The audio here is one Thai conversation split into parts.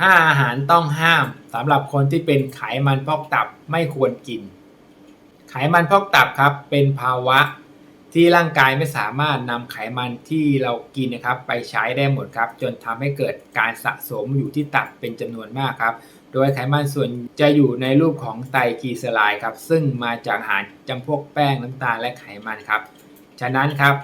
5 อาหารต้องห้ามสำหรับคนที่เป็นไขมันพอกตับไม่ควรกิน ไขมันพอกตับครับเป็นภาวะที่ร่างกายไม่สามารถนำไขมันที่เรากินนะครับ ไปใช้ได้หมดครับ จนทำให้เกิดการสะสมอยู่ที่ตับเป็นจำนวนมากครับ โดยไขมันส่วนจะอยู่ในรูปของไตรกลีเซอไรด์ครับ ซึ่งมาจากอาหารจำพวกแป้งน้ำตาลและไขมันครับ ฉะนั้นครับ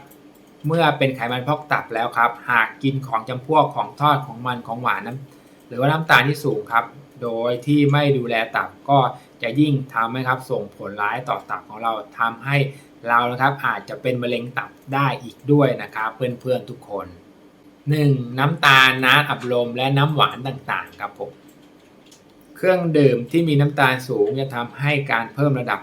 เมื่อเป็นไขมันพอกตับแล้วครับ หากกินของจำพวกของทอดของมันของหวานน้ำ หรือว่าน้ำตาลที่สูงครับ โดยที่ไม่ดูแลตับก็จะยิ่งทำให้ครับส่งผลร้ายต่อตับของเราทำให้เรานะครับอาจจะเป็นมะเร็งตับได้อีกด้วยนะครับเพื่อนๆทุกคน 1. น้ำตาลน้ำอัดลมและน้ำหวานต่างๆครับผมเครื่องดื่มที่มีน้ำตาลสูงจะทำให้การเพิ่มระดับ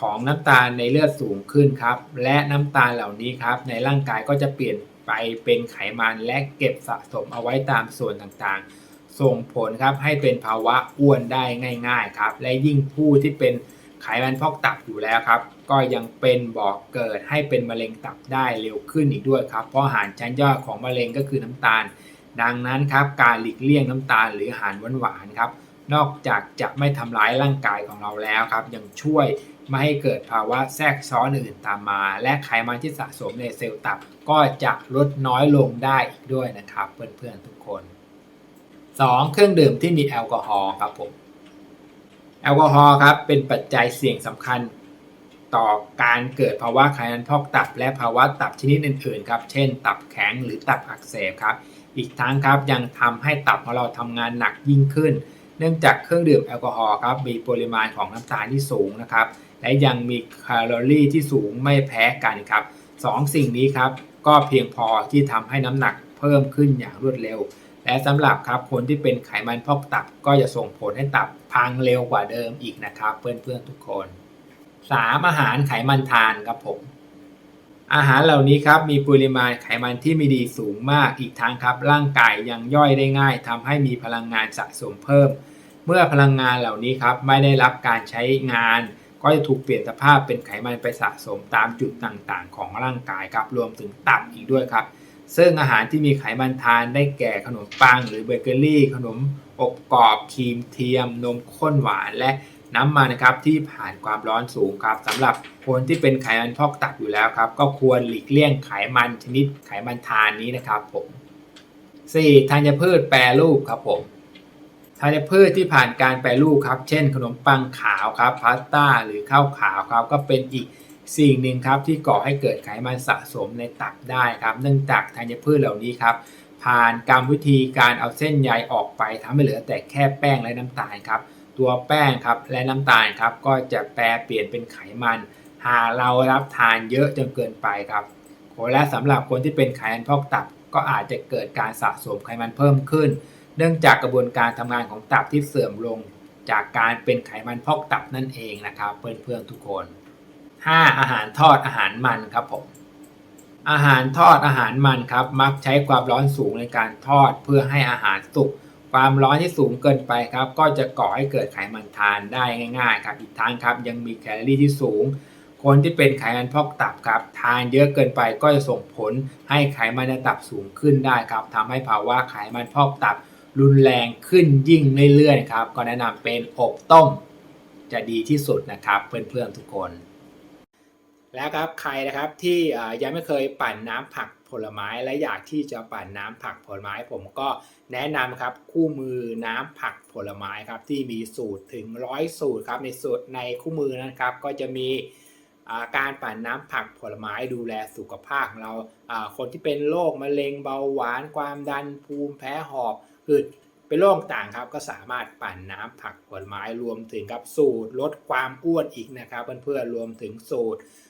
ของน้ำตาลในเลือดสูงขึ้นครับ และน้ำตาลเหล่านี้ครับ ในร่างกายก็จะเปลี่ยนไปเป็นไขมันและเก็บสะสมเอาไว้ตามส่วนต่างๆ ส่งผลครับให้เป็นภาวะอ้วนได้ง่าย ๆครับ และยิ่งผู้ที่เป็นไขมันพอกตับอยู่แล้วครับ ก็ยังเป็นบอกเกิดให้เป็นมะเร็งตับได้เร็วขึ้นอีกด้วยครับ เพราะอาหารชั้นยอดของมะเร็งก็คือน้ำตาล ดังนั้นครับการหลีกเลี่ยงน้ำตาลหรืออาหารหวานๆครับนอกจากจะไม่ทำร้ายร่างกายของเราแล้วครับ ยังช่วยไม่ให้เกิดภาวะแทรกซ้อนอื่นตามมา และไขมันที่สะสมในเซลล์ตับ ก็จะลดน้อยลงได้อีกด้วยนะครับ เพื่อนๆทุกคน 2. เครื่องดื่มที่มีแอลกอฮอล์ครับผมแอลกอฮอล์ครับเป็นปัจจัยเสี่ยงสำคัญต่อการเกิดภาวะไขมันพอกตับ และภาวะตับชนิดอื่นๆครับเช่น ตับแข็งหรือตับอักเสบครับ อีกทั้งครับยังทำให้ตับของเราทำงานหนักยิ่งขึ้น เนื่องจากเครื่องดื่มแอลกอฮอล์ครับมีปริมาณของน้ำตาลที่สูงนะครับ และยังมีแคลอรี่ที่สูงไม่แพ้กันครับสองสิ่งนี้ครับก็เพียงพอที่ทำให้น้ำหนักเพิ่มขึ้นอย่างรวดเร็ว และสำหรับครับคนที่เป็นไขมันพอกตับก็จะส่งผลให้ตับพังเร็วกว่าเดิมอีกนะครับ เพื่อนๆทุกคน 3. อาหารไขมันทานครับผมอาหารเหล่านี้ครับมีปริมาณไขมันที่มีดีสูงมากอีกทั้งครับ ร่างกายยังย่อยได้ง่ายทำให้มีพลังงานสะสมเพิ่ม เมื่อพลังงานเหล่านี้ครับไม่ได้รับการใช้งาน ก็จะถูกเปลี่ยนสภาพเป็นไขมันไปสะสมตามจุดต่างๆ ของร่างกายครับรวมถึงตับอีกด้วยครับ ซึ่งอาหารที่มีไขมันทานได้แก่ขนมปังหรือเบเกอรี่ขนมอบกรอบครีมเทียม นมข้นหวานและน้ำมันนะครับที่ผ่านความร้อนสูงครับสำหรับคนที่เป็นไขมันพอกตับอยู่แล้วครับ ก็ควรหลีกเลี่ยงไขมันชนิดไขมันทานนี้นะครับผม 4. ธัญพืชแปรรูปครับผมธัญพืชที่ผ่านการแปรรูปครับ เช่น ขนมปังขาวครับพาสต้าหรือข้าวขาวครับ ก็เป็นอีก สิ่งหนึ่งครับที่ก่อให้เกิดไขมันสะสมในตับได้ครับ เนื่องจากธัญพืชเหล่านี้ครับผ่านกรรมวิธีการเอาเส้นใยออกไปทำให้เหลือแต่แค่แป้งและน้ำตาลครับ ตัวแป้งครับและน้ำตาลครับก็จะแปรเปลี่ยนเป็นไขมัน หากเรารับทานเยอะจนเกินไปครับและสำหรับคนที่เป็นไขมันพอกตับก็อาจจะเกิดการสะสมไขมันเพิ่มขึ้น เนื่องจากกระบวนการทำงานของตับที่เสื่อมลง จากการเป็นไขมันพอกตับนั่นเองนะครับเพื่อนๆทุกคน 5. อาหารทอดอาหารมันครับผมอาหารทอดอาหารมันครับ มักใช้ความร้อนสูงในการทอดเพื่อให้อาหารสุกความร้อนที่สูงเกินไปครับ ก็จะก่อให้เกิดไขมันทานได้ง่าย ๆ ครับอีกทั้งครับ ยังมีแคลอรี่ที่สูง คนที่เป็นไขมันพอกตับครับ ทานเยอะเกินไปก็จะส่งผลให้ไขมันในตับสูงขึ้นได้ครับทำให้ภาวะไขมันพอกตับรุนแรงขึ้นยิ่งเรื่อยๆครับ ก็แนะนำเป็นอบต้ม จะดีที่สุดนะครับเพื่อนๆทุกคน แล้วครับใครนะครับที่ยังไม่เคยปั่นน้ำผักผลไม้และอยากที่จะปั่นน้ำผักผลไม้ผมก็แนะนำครับคู่มือน้ำผักผลไม้ครับที่มีสูตรถึงร้อยสูตรครับในสูตรในคู่มือนะครับก็จะมีการปั่นน้ำผักผลไม้ดูแลสุขภาพของเราคนที่เป็นโรคมะเร็งเบาหวานความดันภูมิแพ้หอบหืดเป็นโรคต่างครับก็สามารถปั่นน้ำผักผลไม้รวมถึงกับสูตรลดความอ้วนอีกนะครับเพื่อนๆรวมถึงสูตร